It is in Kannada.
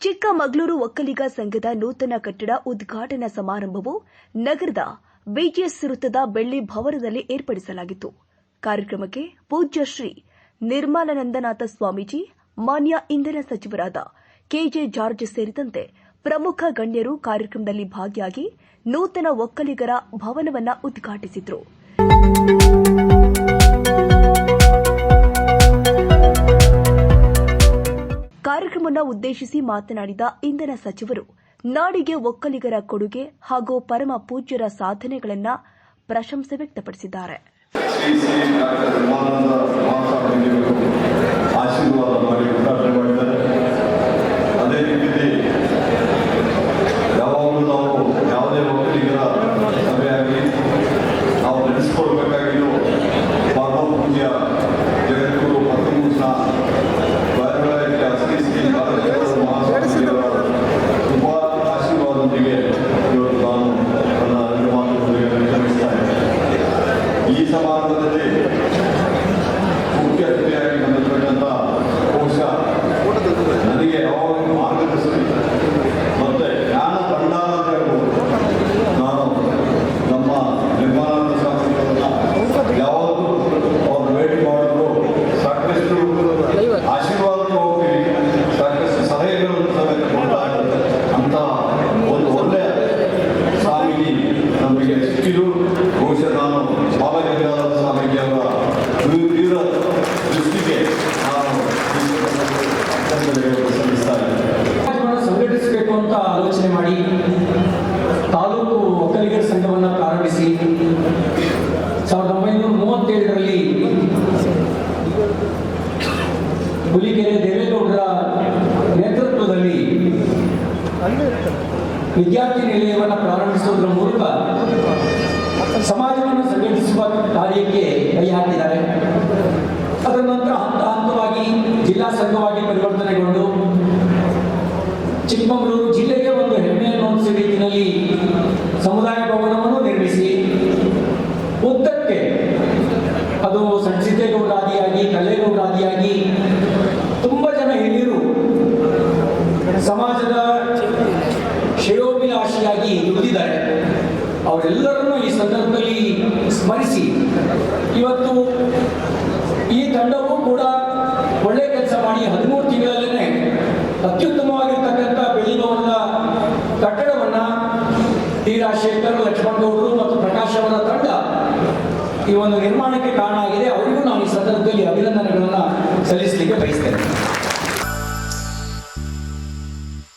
ಚಿಕ್ಕಮಗಳೂರು ಒಕ್ಕಲಿಗ ಸಂಘದ ನೂತನ ಕಟ್ಟಡ ಉದ್ಘಾಟನಾ ಸಮಾರಂಭವು ನಗರದ ಬಿಜಿಎಸ್ ವೃತ್ತದ ಬೆಳ್ಳಿ ಭವನದಲ್ಲಿ ಏರ್ಪಡಿಸಲಾಗಿತ್ತು. ಕಾರ್ಯಕ್ರಮಕ್ಕೆ ಪೂಜ್ಯ ಶ್ರೀ ನಿರ್ಮಲಾನಂದನಾಥ ಸ್ವಾಮೀಜಿ, ಮಾನ್ಯ ಇಂಧನ ಸಚಿವರಾದ ಕೆಜೆ ಜಾರ್ಜ್ ಸೇರಿದಂತೆ ಪ್ರಮುಖ ಗಣ್ಯರು ಕಾರ್ಯಕ್ರಮದಲ್ಲಿ ಭಾಗಿಯಾಗಿ ನೂತನ ಒಕ್ಕಲಿಗರ ಭವನವನ್ನು ಉದ್ಘಾಟಿಸಿದರು. ಕಾರ್ಯಕ್ರಮವನ್ನು ಉದ್ದೇಶಿಸಿ ಮಾತನಾಡಿದ ಇಂಧನ ಸಚಿವರು ನಾಡಿಗೆ ಒಕ್ಕಲಿಗರ ಕೊಡುಗೆ ಹಾಗೂ ಪರಮ ಪೂಜ್ಯರ ಸಾಧನೆಗಳನ್ನು ಪ್ರಶಂಸೆ ವ್ಯಕ್ತಪಡಿಸಿದ್ದಾರೆ ಶ್ರೀ ಶ್ರೀ ಡಾಕ್ಟರ್ ನಿರ್ಮಲಾನಂದ ಮಹಾಸ್ವಾಮೀಜಿಗಳು ಆಶೀರ್ವಾದ ಮಾಡಿ ಉದ್ಘಾಟನೆ ಮಾಡಿದ್ದಾರೆ ಅದೇ ರೀತಿಯಲ್ಲಿ ಯಾವಾಗಲೂ ನಾವು ಯಾವುದೇ ಒಕ್ಕಲಿಗರ ಸಭೆಯಾಗಲಿ ನಾವು ನೆನೆಸ್ಕೊಳ್ಬೇಕಾಗಿದ್ದು ಪರಮ ಪೂಜ್ಯ ಜಗದ್ಗುರು ಪದ್ಮಭೂಷಣ ವೈರಲಾಯಿಕೆ ಶ್ರೀ ಶ್ರೀ ಡಾಕ್ಟರ್ ಮಹಾಸ್ವಾಮೀಜಿಯವರ ತುಂಬ ಆಶೀರ್ವಾದದೊಂದಿಗೆ ಇವತ್ತು ನಾನು ನನ್ನ ಎರಡು ಮಾತುಗಳಿಗೆ ಶ್ರಮಿಸ್ತಾ ಇದ್ದೇನೆ ಈ ಸಮಾರಂಭದಲ್ಲಿ ಮುಖ್ಯ ಅತಿಥಿಯಾಗಿ ಬಂದಿರತಕ್ಕಂಥ ಬಹುಶಃ ನನಗೆ ಯಾವಾಗ ಮಾರ್ಗದರ್ಶನ ಮತ್ತೆ ಜ್ಞಾನ ಭಂಡಾರ ಅಂತ ಹೇಳ್ಬೋದು ನಾನು ನಮ್ಮ ನಿರ್ಮಲಾನಂದ ಶಾಸ್ತ್ರಿಗಳನ್ನ ಯಾವಾಗಲೂ ಅವ್ರನ್ನ ಭೇಟಿ ಮಾಡಿದ್ರು. ಸಾಕಷ್ಟು ಆಶೀರ್ವಾದಕ್ಕೆ ಹೋಗ್ತೀವಿ. ಸಾಕಷ್ಟು ಸಲಹೆಗಳನ್ನು ಸಮೇತ ಅಂತ ಒಂದು ಒಳ್ಳೆಯ ಸ್ವಾಮೀಜಿ ನಮಗೆ ಸಿಕ್ಕಿದ್ರು ಬಹುಶಃ ನಾನು ಸಂಘಟಿಸಬೇಕು ಅಂತ ಆಲೋಚನೆ ಮಾಡಿ ತಾಲೂಕು ಒಕ್ಕಲಿಗರ ಸಂಘವನ್ನು ಪ್ರಾರಂಭಿಸಿ ಸಾವಿರದ ಒಂಬೈನೂರ ಮೂವತ್ತೇಳರಲ್ಲಿ ಹುಲಿಕೆರೆ ದೇವೇಗೌಡರ ನೇತೃತ್ವದಲ್ಲಿ ವಿದ್ಯಾರ್ಥಿ ನಿಲಯವನ್ನು ಪ್ರಾರಂಭಿಸುವುದರ ಮೂಲಕ ಸಮಾಜವನ್ನು ಕಾರ್ಯಕ್ಕೆ ಕೈ ಹಾಕಿದ್ದಾರೆ ಅದರ ನಂತರ ಹಂತ ಹಂತವಾಗಿ ಜಿಲ್ಲಾ ಸಂಘವಾಗಿ ಪರಿವರ್ತನೆಗೊಂಡು ಚಿಕ್ಕಮಗಳೂರು ಜಿಲ್ಲೆಗೆ ಒಂದು ಹೆಮ್ಮೆಯನ್ನು ಅನ್ನುವಂಥ ರೀತಿಯಲ್ಲಿ ಸಮುದಾಯ ಭವನವನ್ನು ನಿರ್ಮಿಸಿ, ಉದ್ದಕ್ಕೆ ಅದು ಸಣ್ಸಿದ್ದೇಗೌಡ ಕಲೆಗೌಡಾದಿಯಾಗಿ ತುಂಬ ಜನ ಹಿರಿಯರು ಸಮಾಜದ ಶ್ರೇಯೋಭಿಲಾಷಿಯಾಗಿ ದುಡಿದಿದ್ದಾರೆ. ಅವರೆಲ್ಲರನ್ನೂ ಈ ಸಂದರ್ಭದಲ್ಲಿ ಸ್ಮರಿಸಿ. ಇವತ್ತು ಈ ತಂಡವು ಕೂಡ ಒಳ್ಳೆ ಕೆಲಸ ಮಾಡಿ ಹದಿಮೂರು ತಿಂಗಳಲ್ಲೇ ಅತ್ಯುತ್ತಮವಾಗಿರ್ತಕ್ಕಂಥ ಬೆಳಿಭವನದ ಕಟ್ಟಡವನ್ನು ಟಿ ರಾಜಶೇಖರ್ ಲಕ್ಷ್ಮಣ್ ಗೌಡರು ಮತ್ತು ಪ್ರಕಾಶ್ ಅವರ ತಂಡ ಈ ಒಂದು ನಿರ್ಮಾಣಕ್ಕೆ ಕಾರಣ ಆಗಿದೆ. ಅವರಿಗೂ ನಾವು ಈ ಸಂದರ್ಭದಲ್ಲಿ ಅಭಿನಂದನೆಗಳನ್ನು ಸಲ್ಲಿಸಲಿಕ್ಕೆ ಬಯಸ್ತೇನೆ.